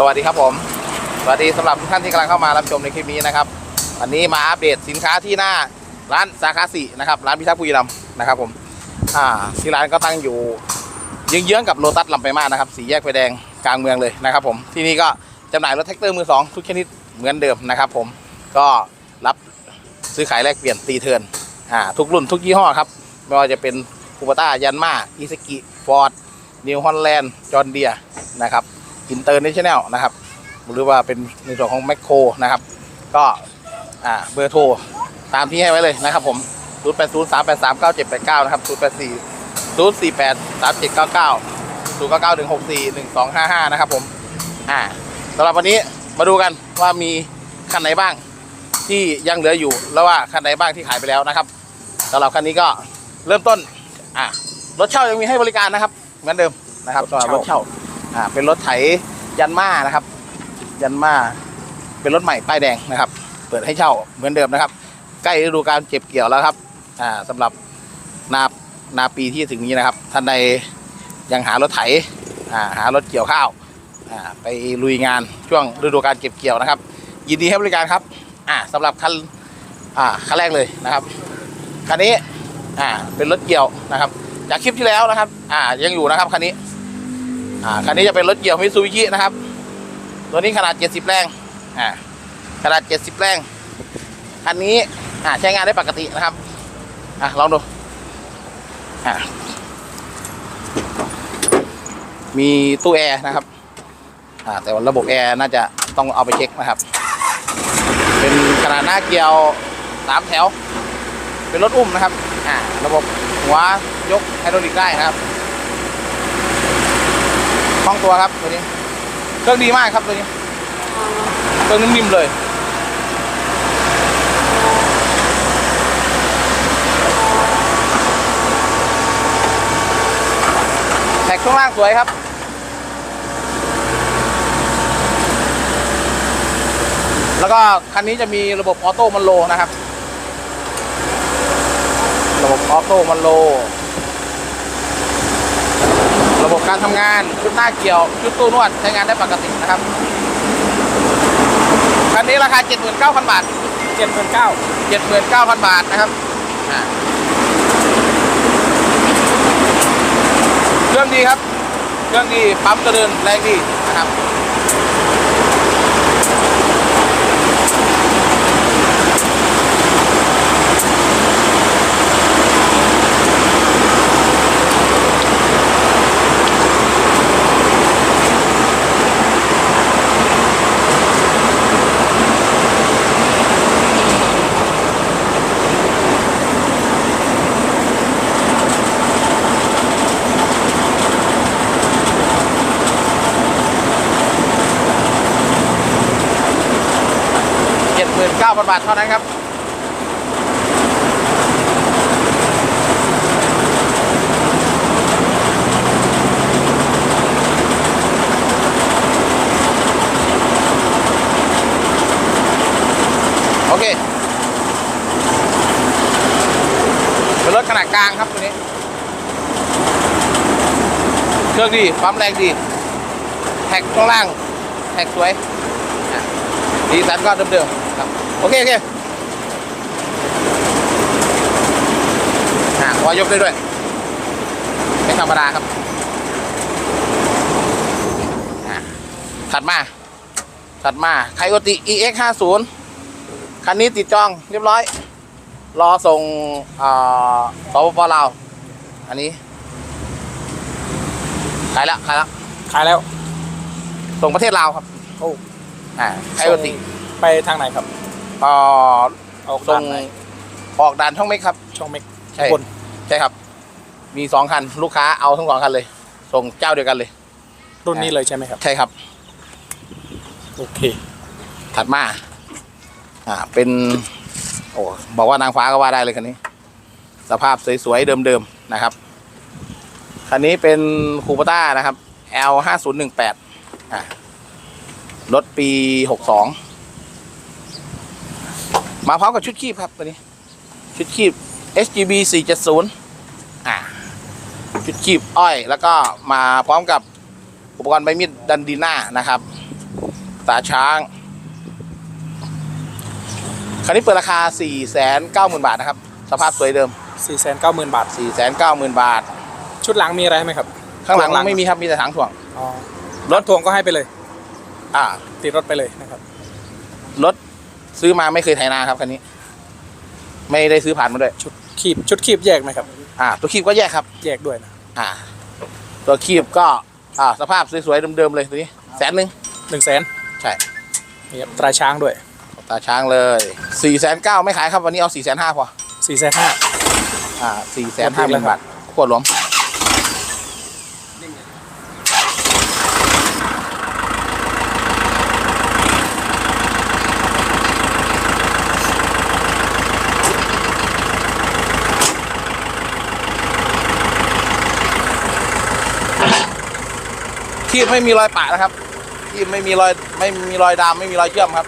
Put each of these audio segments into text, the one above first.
สวัสดีครับผม สวัสดีสำหรับทุกท่านที่กำลังเข้ามารับชมในคลิปนี้นะครับ วันนี้มาอัปเดตสินค้าที่หน้าร้านสาขาสีนะครับร้านพิทักษ์บุรีรัมนะครับผมอ่าที่ร้านก็ตั้งอยู่เยื้องๆกับโลตัสลำไปมาสนะครับสีแยกไฟแดงกลางเมืองเลยนะครับ ผมที่นี่ก็จำหน่ายรถแท็กเตอร์มือสองทุกชนิดเหมือนเดิมนะครับผมก็รับซื้อขายแลกเปลี่ยนตีเทินอ่าทุกรุ่นทุกยี่ห้อครับไม่ว่าจะเป็นคูปต้ายันมาอิสกิฟอร์ดนิวฮอลแลนด์จอร์เดียนะครับ อินเตอร์เนชั่นแนลนะครับ หรือว่าเป็นในส่วนของแมคโครนะครับ ก็เบอร์โทรตามที่ให้ไว้เลยนะครับผม 0 8 0 3 8 3 9 7 8 9 นะครับ 0 8 4 0 4 8 3 7 9 9 0 9 9 1 6 4 1 2 5 5 นะครับผม อ่าสำหรับวันนี้มาดูกันว่ามีคันไหนบ้างที่ยังเหลืออยู่ แล้วว่าคันไหนบ้างที่ขายไปแล้วนะครับสำหรับคันนี้ก็เริ่มต้น อ่ารถเช่ายังมีให้บริการนะครับ เหมือนเดิมนะครับสำหรับรถเช่า อ่าเป็นรถไถยันมานะครับ ยันมาเป็นรถใหม่ป้ายแดงนะครับ เปิดให้เช่าเหมือนเดิมนะครับ ใกล้ฤดูการเก็บเกี่ยวแล้วครับอ่าสำหรับนานาปีที่ถึงนี้นะครับท่านใดยังหารถไถอ่าหารถเกี่ยวข้าวอ่าไปลุยงานช่วงฤดูการเก็บเกี่ยวนะครับ ยินดีให้บริการครับอ่าสำหรับคันอ่าคันแรกเลยนะครับคันนี้อ่าเป็นรถเกี่ยวนะครับ จากคลิปที่แล้วนะครับ อ่ายังอยู่นะครับคันนี้ อ่าคันนี้จะเป็นรถเกี่ยวมิซูบิชินะครับ ตัวนี้ขนาด 70 แรง อ่า ขนาด 70 แรง คันนี้ อ่า ใช้งานได้ปกตินะครับ อะลองดู อ่า มีตู้แอร์นะครับ อ่า แต่ว่าระบบแอร์น่าจะต้องเอาไปเช็คนะครับ เป็นขนาดหน้าเกียวสามแถว เป็นรถอุ้มนะครับ อ่า ระบบหัวยกไฮดรอลิกได้นะครับ คล่องตัวครับตัวนี้ เครื่องดีมากครับตัวนี้เครื่องนิ่มๆเลยแท็กข้างล่างสวยครับแล้วก็คันนี้จะมีระบบออโต้มันโลนะครับ ระบบออโต้มันโล การทำงานชุดหน้าเกี่ยวชุดตู้นวดใช้งานได้ปกตินะครับคันนี้ราคา 79,000 บาทเจ็ดหมื่นเก้า79,000 บาทนะครับอ่าเครื่องดีครับ เครื่องดีปั๊มกระเดินแรงดีนะครับ 9,000 บาทเท่านั้นครับโอเค เป็นรถขนาดกลางครับตัวนี้ เครื่องดี ปั๊มแรงดี แท็กข้างล่าง แท็กสวยอะดีสันก็เดิมๆ โอเคโอเคอะวายกได้ด้วยไม่ธรรมดาครับอะถัดมา ถัดมาไคโอติ EX 50คันนี้ติดจองเรียบร้อย รอส่งอ่าสปปลาวอันนี้ ขายแล้วขายแล้วขายแล้ว ส่งประเทศลาวครับ โอ้อ่าไคโอติ ไปทางไหนครับเอ่อออกส่ทางงไหนออกด่านช่องเม็กครับ ช่องเม็กใช่บนใช่ครับ มีสองคัน ลูกค้าเอาทั้งสองคันเลย ส่งเจ้าเดียวกันเลย รุ่นนี้เลยใช่ไหมครับ ใช่ครับ โอเค ถัดมา อ่า เป็น โอ้ บอกว่านางฟ้าก็ว่าได้เลยคันนี้ สภาพสวยๆ เดิมๆ นะครับ คันนี้เป็นคูปต้านะครับ L 5 0 1 8อ่ารถปี 62 มาพร้อมกับชุดคีบครับตัวนี้ ชุดคีบ SGB 470อ่าชุดคีบอ้อย แล้วก็มาพร้อมกับอุปกรณ์ใบมีดดันดีน่านะครับ ตาช้างคันนี้เปิดราคา 4 9 0 0 0 0 บาทนะครับ สภาพสวยเดิมสี่แสนเก้าหมื่นบาท 4 9 0 0 0 0 บาท ชุดหลังมีอะไรไหมครับ ข้างหลังข้างหลังไม่มีครับ มีแต่ถังถ่วงอ๋อรถทวงก็ให้ไปเลย อ่า ติดรถไปเลยนะครับ รถ ซื้อมาไม่เคยไถนาครับคันนี้ ไม่ได้ซื้อผ่านมาด้วย ชุดคีบชุดคีบแยกไหมครับ อ่า ตัวคีบก็แยกครับ แยกด้วยนะ อ่า ตัวคีบก็ อ่า สภาพสวยๆเดิมๆเลยตัวนี้แสนหนึ่งหนึ่งแสนใช่นี่ครับตราช้างด้วย ตาช้างเลย4ี่แสนเก้าไม่ขายครับวันนี้เอา4ี่แสนห้าพอสี่แสนห้าอ่าสี่แสนห้าหแล้มื่วนครับบาทขวดรวม คีบไม่มีรอยปะนะครับคีบไม่มีรอยไม่มีรอยดำไม่มีรอยเชื่อมครับ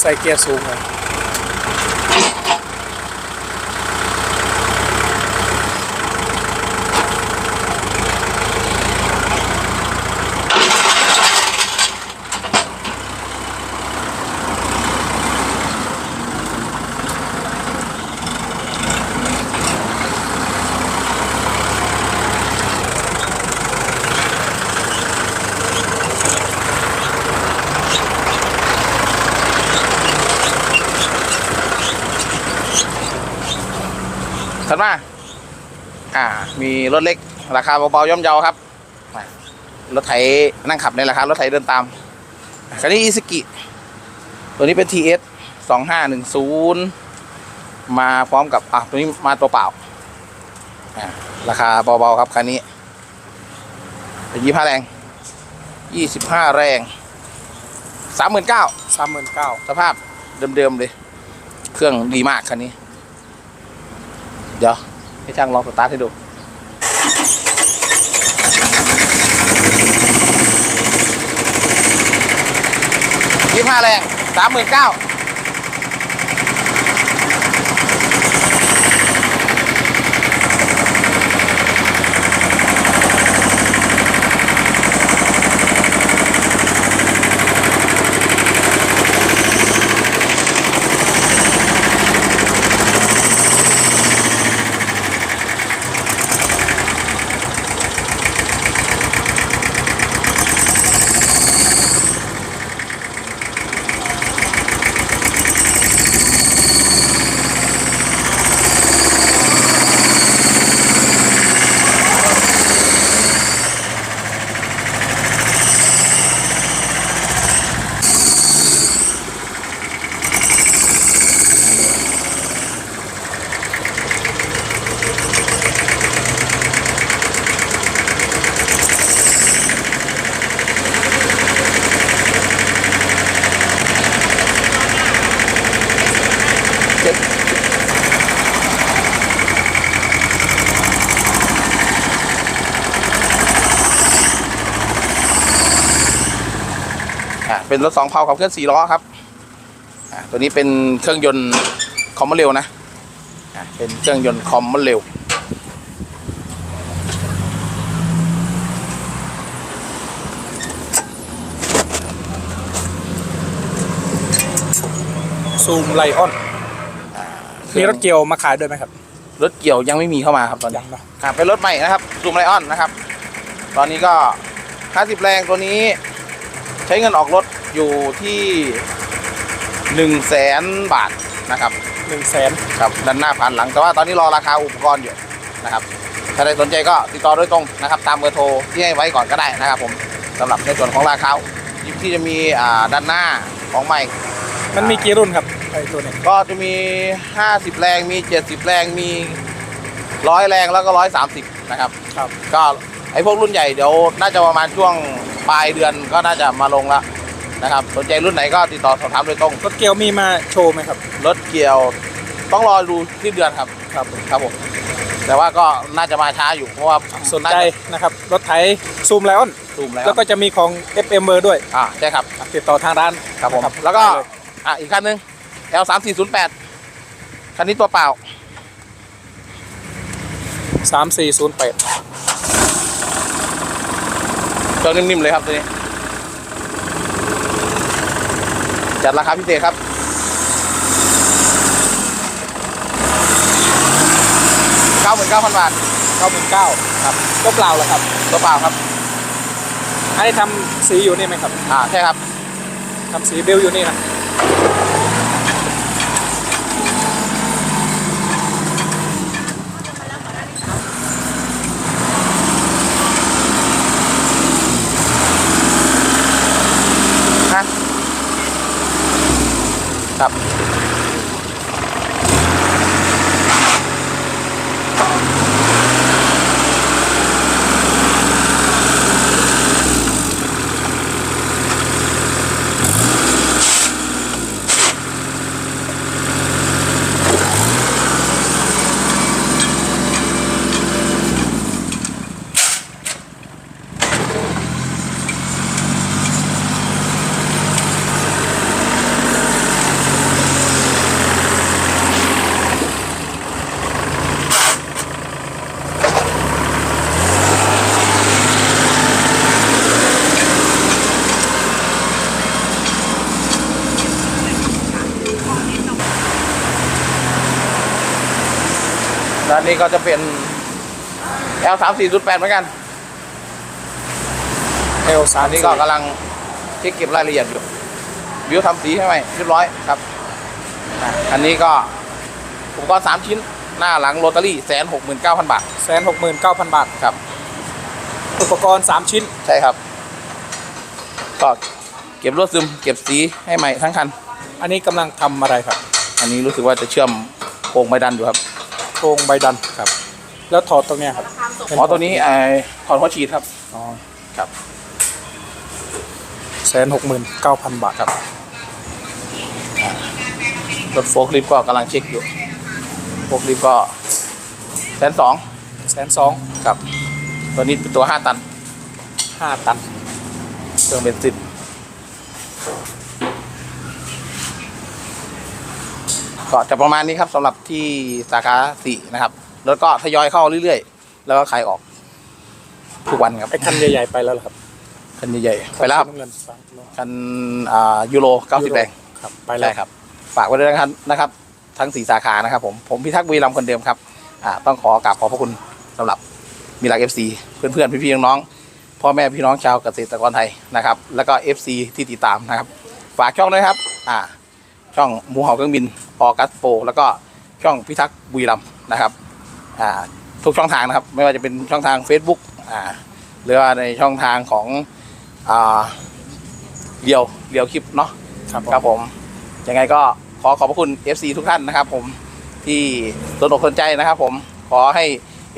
ใส่เกียร์สูงเลย ถัดมาอ่า มีรถเล็ก ราคาเบาๆย่อมเยาครับมารถไถนั่งขับในราคารถไถเดินตามคันนี้อิสกิ ตัวนี้เป็น TS สองห้าหนึ่งศูนย์มาพร้อมกับอะตัวนี้มาตัวเปล่าอ่า ราคาเบาๆครับคันนี้เป็นยี่ห้าแรงยี่สิบห้าแรงสามหมื่นเก้าสามหมื่นเก้าสภาพเดิมๆเลย เครื่องดีมากคันนี้ เดี๋ยวให้ช่างลองสตาร์ทให้ดู ยี่ห้าแรงสามหมื่นเก้า เป็นรถสองเพาขับเคลื่อนสี่ล้อครับตัวนี้เป็นเครื่องยนต์คอมมอนเร็วนะเป็นเครื่องยนต์คอมมอนเร็วซูมไลออนมีรถเกี่ยวมาขายด้วยไหมครับ รถเกี่ยวยังไม่มีเข้ามาครับตอนนี้ครับเป็นรถใหม่นะครับซูมไลออนนะครับ ตอนนี้ก็ 50 แรงตัวนี้ ใช้เงินออกรถ อยู่ที่หนึ่งแสนบาทนะครับหนึ่งแสนครับด้านหน้าผ่านหลัง แต่ว่าตอนนี้รอราคาอุปกรณ์อยู่นะครับ ถ้าใครสนใจก็ติดต่อโดยตรงนะครับ ตามเบอร์โทรที่ให้ไว้ก่อนก็ได้นะครับ ผมสำหรับในส่วนของราคาที่จะมีอ่าด้านหน้าของใหม่ มันมีกี่รุ่นครับไอ้ตัวเนี้ก็จะมี 50 แรงมี 70 แรงมีร้อยแรงแล้วก็ร้อยสามสิบนะครับครับ ก็ไอ้พวกรุ่นใหญ่เดี๋ยวน่าจะประมาณช่วงปลายเดือนก็น่าจะมาลงแล้ว นะครับสนใจรุ่นไหนก็ติดต่อสอบถามโดยตรงรถเกี่ยวมีมาโชว์ไหมครับ รถเกี่ยวต้องรอดูที่เดือนครับครับครับผมแต่ว่าก็น่าจะมาช้าอยู่เพราะว่าสนใจนะครับรถไถซูมไลออนซูมแล้วแล้วก็จะมีของ FM เบอร์ด้วยอ่าใช่ครับติดต่อทางร้านครับผมนะแล้วก็ได้เยอะอีกคันหนึง L 3 4 0 8คันนี้ตัวเปล่าสามสี่ศูนย์แปดเครื่องนิ่มๆเลยครับตัวนี้ จัดราคาพิเศษครับ99,000บาทเก้าหมื่นเก้าครับก็เปล่าแล้วครับตัวเปล่าครับ อันนี้ทำสีอยู่นี่ไหมครับ อ่า ใช่ครับ ทำสีเบลอยู่นี่นะ นนี้ก็จะเป็น L 3 4 0 8เหมือนกันเอลสาอัมนนี้ก็กำลังเช็คเก็บรายละเอียดอยู่ วิวทำสีให้ไหมเรียบร้อยครับอะอันนี้ก็อุปกรณ์สามชิ้นหน้าหลังโรตารี่แสนหกหมื่นเก้าพันบาทแสนหกหมื่นเก้าพันบาท ครับ อุปกรณ์สามชิ้น ใช่ครับ ก็เก็บรวดซึม เก็บสีให้ใหม่ทั้งคัน อันนี้กำลังทำอะไรครับ อันนี้รู้สึกว่าจะเชื่อมโครงใบดันอยู่ครับ โครงใบดันครับ แล้วถอดตรงเนี้ยครับอ๋อตัวนี้ไอ้ถอดหัวฉีดครับอ๋อครับแสนหกหมื่นเก้าพันบาทครับอ่ารถโฟล์คลิฟต์ก็กำลังเช็คอยู่โฟล์คลิฟต์ก็แสนสองแสนสองครับ ตัวนี้เป็นตัวห้าตันห้าตันเครื่องเบนซิน ก็จะประมาณนี้ครับสำหรับที่สาขาสี่นะครับแล้วก็ทยอยเข้าเรื่อยๆ แล้วก็ขายออก ทุกวันครับไอ้คันใหญ่ๆไปแล้วเหรอครับคันใหญ่ๆไปแล้วครับน้ำเงินฟังโลคันอ่ายูโร90แรงครับไปแล้วใช่ครับ ฝากไว้ด้วยนะครับนะครับ ทั้งสี่สาขานะครับ ผมผมพิทักษ์บุรีรัมย์คนเดิมครับอ่าต้องขอกราบขอบพระคุณสำหรับมีหลัก FC เพื่อนๆ พี่ๆน้องๆพ่อแม่พี่น้องชาวเกษตรกรไทยนะครับ แล้วก็ FC ที่ติดตามนะครับ ฝากช่องด้วยครับ อ่า ช่องหมูเห่าเครื่องบินออกัสโปแล้วก็ช่องพิทักษ์บุรีรัมย์นะครับอ่าทุกช่องทางนะครับ ไม่ว่าจะเป็นช่องทาง Facebook อ่าหรือว่าในช่องทางของอ่าเรียวเรียวคลิปเนาะครับครับผมยังไงก็ขอขอบพระคุณ FC ทุกท่านนะครับ ผมที่สนอกสนใจนะครับ ผมขอให้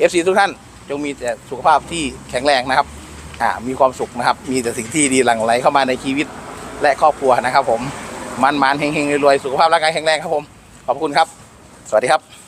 FC ทุกท่านจงมีแต่สุขภาพที่แข็งแรงนะครับอ่ามีความสุขนะครับ มีแต่สิ่งที่ดีหลั่งไหลเข้ามาในชีวิตและครอบครัวนะครับ ผม มันมันๆเฮงๆรวยๆสุขภาพร่างกายแข็งแรงครับผม ขอบคุณครับ สวัสดีครับ